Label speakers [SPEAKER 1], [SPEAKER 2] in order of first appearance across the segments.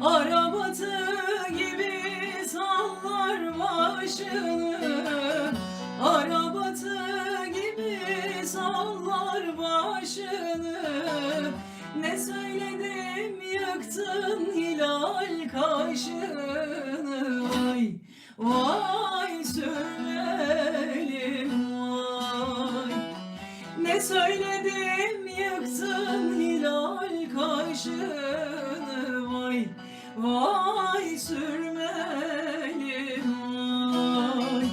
[SPEAKER 1] Arabatı gibi sallar başını. Arabatı gibi sallar başını. Ne söyledim yıktın hilal kaşını. Ay vay söyleyelim vay. Ne söyledim yıktın hilal kaşını vay sürmelim vay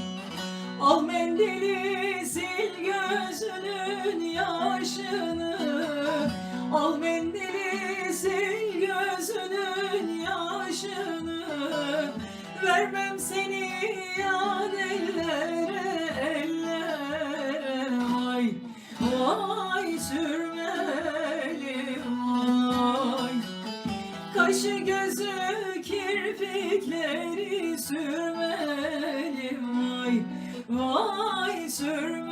[SPEAKER 1] Al mendili sil gözünün yaşını. Al mendili sil gözünün yaşını. Vermem seni yad ellere ellere Vay vay sürmeli vay Kaşı gözü kirpikleri sürmeli vay Vay sürmeli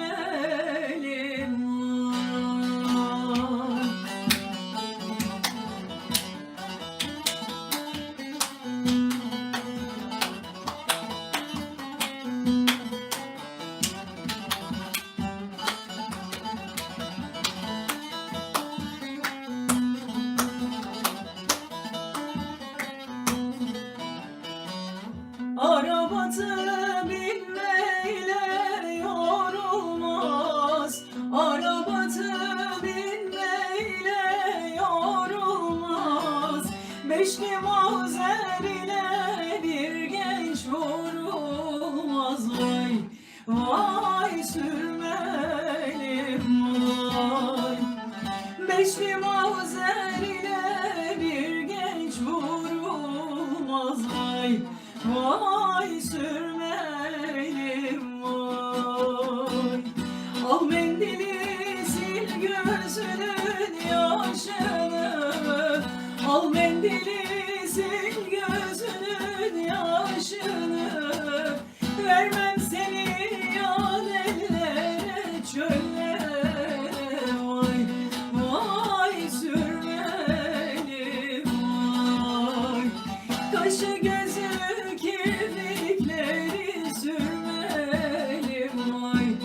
[SPEAKER 1] Beşli mazer ile bir genç vurulmaz Vay vay sürmelim vay. Beşli mazer ile bir genç vurulmaz Vay vay